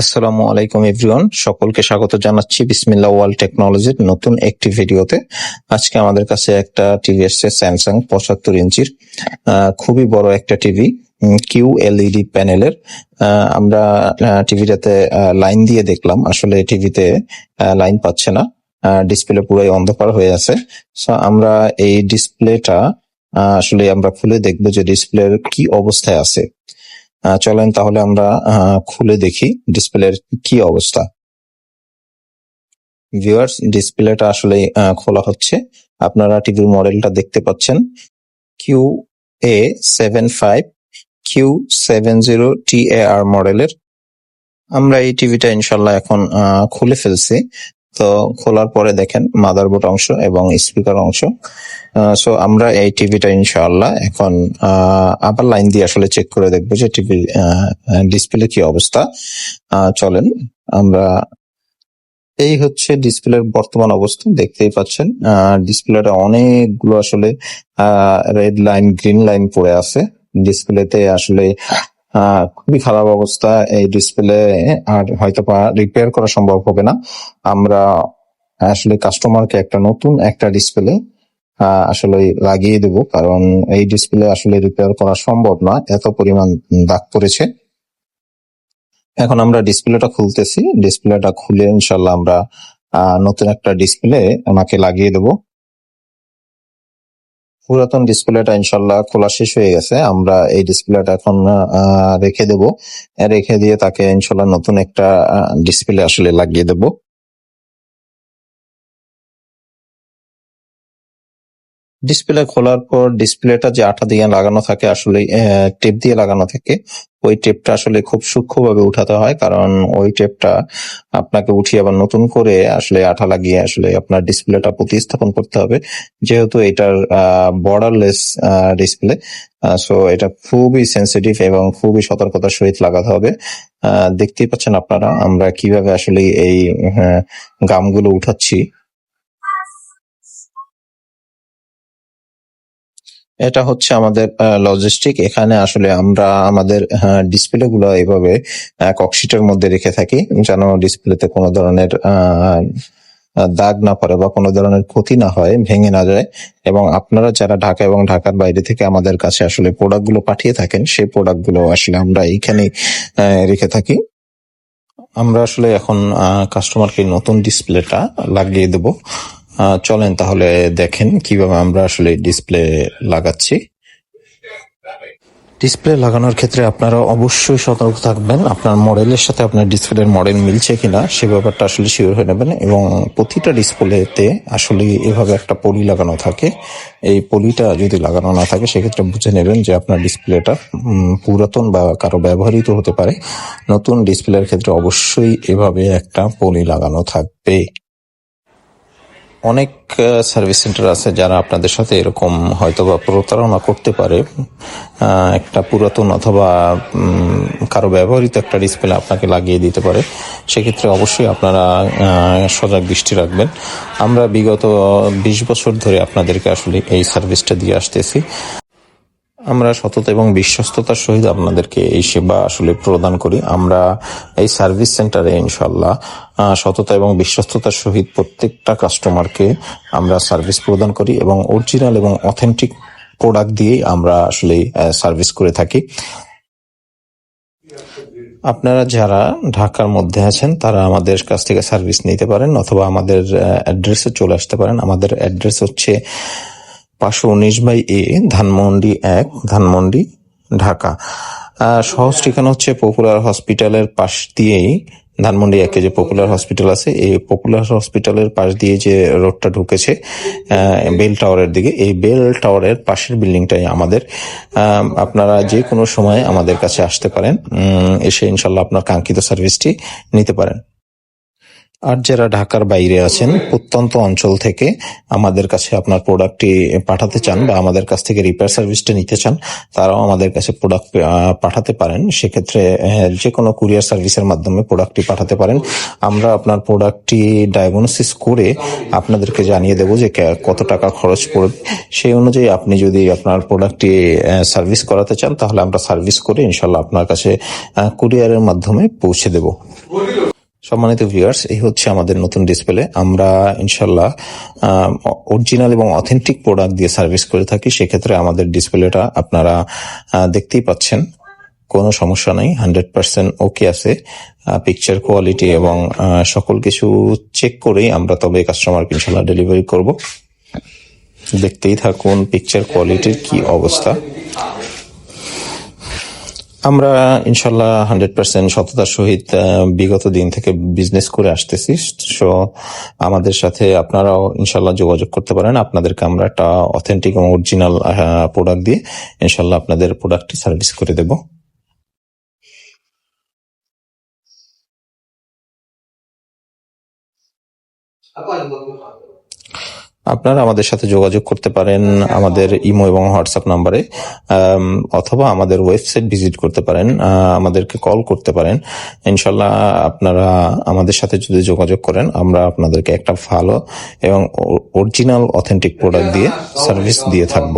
আসসালামু আলাইকুম এভরিওয়ান সকলকে স্বাগত জানাচ্ছি বিসমিল্লা ওয়াল টেকনোলজির নতুন একটি ভিডিওতে। আজকে আমাদের কাছে একটা টিভি এসছে স্যামসাং পঁচাত্তর ইঞ্চির খুবই বড় একটা টিভি কিউ এলইডি প্যানেলের। আহ, আমরা টিভিটাতে লাইন দিয়ে দেখলাম আসলে টিভিতে লাইন পাচ্ছে না ডিসপ্লে পুরাই অন্ধকার হয়ে আছে। সো আমরা এই ডিসপ্লেটা আসলে আমরা খুলে দেখব যে ডিসপ্লের কি অবস্থায় আছে। চলেন তাহলে আমরা খুলে দেখি ডিসপ্লের কি অবস্থা। ভিউয়ার্স, ডিসপ্লেটা আসলে খোলা হচ্ছে। আপনারা টিভির মডেলটা দেখতে পাচ্ছেন। Q A seven five Q seven zero T A R মডেলের। আমরা এই টিভিটা ইনশাল্লাহ এখন খুলে ফেলছি। তো খোলার পরে দেখেন মাদারবোর্ড অংশ এবং স্পিকার অংশ। সো আমরা এই টিভিটা ইনশাআল্লাহ এখন আবার লাইন দিয়ে আসলে চেক করে দেখব যে টিভির ডিসপ্লে কি অবস্থা। চলেন, আমরা এই হচ্ছে ডিসপ্লের বর্তমান অবস্থা, দেখতেই পাচ্ছেন। ডিসপ্লেটা অনেকগুলো আসলে রেড লাইন গ্রিন লাইন পড়ে আছে। ডিসপ্লেতে আসলে খুবই খারাপ অবস্থা এই ডিসপ্লে আর হয়তো রিপেয়ার করা সম্ভব হবে না। আমরা আসলে কাস্টমারকে একটা নতুন একটা ডিসপ্লে আসলে লাগিয়ে দেব, কারণ এই ডিসপ্লে আসলে রিপেয়ার করা সম্ভব না, এত পরিমাণ দাগ পড়েছে। এখন আমরা ডিসপ্লেটা খুলতেছি। ডিসপ্লেটা খুলে ইনশাল্লাহ আমরা নতুন একটা ডিসপ্লে ওনাকে লাগিয়ে দেব। পুরাতন ডিসপ্লেটা ইনশাল্লাহ খোলা শেষ হয়ে গেছে। আমরা এই ডিসপ্লেটা এখন রেখে দেব। রেখে দিয়ে তাকে ইনশাল্লাহ নতুন একটা ডিসপ্লে আসলে লাগিয়ে দেব। ডিসপ্লে খোলার পর ডিসপ্লেটা যে আঠা দিয়ে লাগানো থাকে, আসলে টেপ দিয়ে লাগানো থাকে, ওই টেপটা আসলে খুব সূক্ষ্মভাবে উঠাতে হয়। কারণ ওই টেপটা আপনাকে উঠিয়ে আবার নতুন করে আসলে আঠা লাগিয়ে আসলে আপনার ডিসপ্লেটা প্রতিস্থাপন করতে হবে। যেহেতু এটার বর্ডারলেস ডিসপ্লে সো এটা খুবই সেন্সিটিভ এবং খুবই সতর্কতার সহিত লাগাতে হবে। দেখতেই পাচ্ছেন আপনারা, আমরা কীভাবে আসলে এই গামগুলো উঠাচ্ছি। এটা হচ্ছে আমাদের লজিস্টিক এখানে আসলে আমরা আমাদের ডিসপ্লে গুলো এইভাবে ককশিটের মধ্যে রেখে থাকি, যেন ডিসপ্লেতে কোনো ধরনের দাগ না পড়ে বা কোনো ধরনের ক্ষতি না হয়, ভেঙে না যায়। এবং আপনারা যারা ঢাকা এবং ঢাকার বাইরে থেকে আমাদের কাছে আসলে প্রোডাক্টগুলো পাঠিয়ে থাকেন, সেই প্রোডাক্টগুলো আসলে আমরা এইখানে রেখে থাকি। আমরা আসলে এখন কাস্টমারকে নতুন ডিসপ্লেটা লাগিয়ে দেবো। চলেন তাহলে দেখেন কীভাবে আমরা আসলে ডিসপ্লে লাগাচ্ছি। ডিসপ্লে লাগানোর ক্ষেত্রে আপনারা অবশ্যই সতর্ক থাকবেন। আপনার মডেলের সাথে আপনার ডিসপ্লের মডেল মিলছে কিনা সে ব্যাপারটা আসলে শিওর হয়ে নেবেন এবং প্রতিটা ডিসপ্লেতে আসলে এভাবে একটা পলি লাগানো থাকে। এই পলিটা যদি লাগানো না থাকে, সেক্ষেত্রে বুঝে নেবেন যে আপনার ডিসপ্লেটা পুরাতন বা কারও ব্যবহৃত হতে পারে। নতুন ডিসপ্লের ক্ষেত্রে অবশ্যই এভাবে একটা পলি লাগানো থাকবে। অনেক সার্ভিস সেন্টার আছে যারা আপনাদের সাথে এরকম হয়তো বা প্রতারণা করতে পারে। একটা পুরাতন অথবা কারও ব্যবহৃত একটা ডিসপ্লে আপনাকে লাগিয়ে দিতে পারে। সেক্ষেত্রে অবশ্যই আপনারা সজাগ দৃষ্টি রাখবেন। আমরা বিগত বিশ বছর ধরে আপনাদেরকে আসলে এই সার্ভিসটা দিয়ে আসতেছি। আমরা সততা এবং বিশ্বস্ততার সহিত আপনাদেরকে এই সেবা আসলে প্রদান করি। আমরা এই সার্ভিস সেন্টারে ইনশাল্লাহ সততা এবং বিশ্বস্ততার সহিত প্রত্যেকটা কাস্টমারকে আমরা সার্ভিস প্রদান করি এবং অরিজিনাল এবং অথেন্টিক প্রোডাক্ট দিয়েই আমরা আসলে সার্ভিস করে থাকি। আপনারা যারা ঢাকার মধ্যে আছেন, তারা আমাদের কাছ থেকে সার্ভিস নিতে পারেন অথবা আমাদের অ্যাড্রেসে চলে আসতে পারেন। আমাদের অ্যাড্রেস হচ্ছে পাঁচশো উনিশ বাই এ, ধানমন্ডি এক, ধানমন্ডি ঢাকা। সহজ ঠিকানা হচ্ছে পপুলার হসপিটালের পাশ দিয়েই। ধানমন্ডি একে যে পপুলার হসপিটাল আছে। এই পপুলার হসপিটালের পাশ দিয়ে যে রোডটা ঢুকেছে বেল টাওয়ারের দিকে, এই বেল টাওয়ারের পাশের বিল্ডিংটাই আমাদের। আপনারা যে কোনো সময় আমাদের কাছে আসতে পারেন। এসে ইনশাল্লাহ আপনার কাঙ্ক্ষিত সার্ভিসটি নিতে পারেন। আর যারা ঢাকার বাইরে আছেন, প্রত্যন্ত অঞ্চল থেকে আমাদের কাছে আপনার প্রোডাক্টটি পাঠাতে চান বা আমাদের কাছ থেকে রিপেয়ার সার্ভিসটা নিতে চান, তারাও আমাদের কাছে প্রোডাক্ট পাঠাতে পারেন। সেক্ষেত্রে যে কোনো কুরিয়ার সার্ভিসের মাধ্যমে প্রোডাক্টটি পাঠাতে পারেন। আমরা আপনার প্রোডাক্টটি ডায়াগনোসিস করে আপনাদেরকে জানিয়ে দেবো যে কত টাকা খরচ পড়বে। সেই অনুযায়ী আপনি যদি আপনার প্রোডাক্টটি সার্ভিস করাতে চান, তাহলে আমরা সার্ভিস করে ইনশাল্লাহ আপনার কাছে কুরিয়ারের মাধ্যমে পৌঁছে দেব। সম্মানিত ভিউয়ার্স এই হচ্ছে আমাদের নতুন ডিসপ্লে আমরা ইনশাল্লাহ অরিজিনাল এবং অথেন্টিক প্রোডাক্ট দিয়ে সার্ভিস করে থাকি, সেক্ষেত্রে আমাদের ডিসপ্লেটা আপনারা দেখতেই পাচ্ছেন। কোনো সমস্যা নাই হান্ড্রেড পার্সেন্ট ওকে আছে। পিকচার কোয়ালিটি এবং সকল কিছু চেক করেই আমরা তবে কাস্টমারকে ইনশাল্লাহ ডেলিভারি করব। দেখতেই থাকুন পিকচার কোয়ালিটির কি অবস্থা। আমরা ইনশাল্লাহ হান্ড্রেড পার্সেন্ট সততার সহিত বিগত দিন থেকে বিজনেস করে আসতেছি। সো আমাদের সাথে আপনারাও ইনশাল্লাহ যোগাযোগ করতে পারেন। আপনাদেরকে আমরা একটা অথেন্টিক এবং অরিজিনাল প্রোডাক্ট দিয়ে ইনশাল্লাহ আপনাদের প্রোডাক্টটি সার্ভিস করে দেব। আপনারা আমাদের সাথে যোগাযোগ করতে পারেন আমাদের ইমো এবং হোয়াটসঅ্যাপ নাম্বারে অথবা আমাদের ওয়েবসাইট ভিজিট করতে পারেন আমাদেরকে কল করতে পারেন। ইনশাল্লাহ আপনারা আমাদের সাথে যদি যোগাযোগ করেন আমরা আপনাদেরকে একটা ভালো এবং অরিজিনাল অথেন্টিক প্রোডাক্ট দিয়ে সার্ভিস দিয়ে থাকব।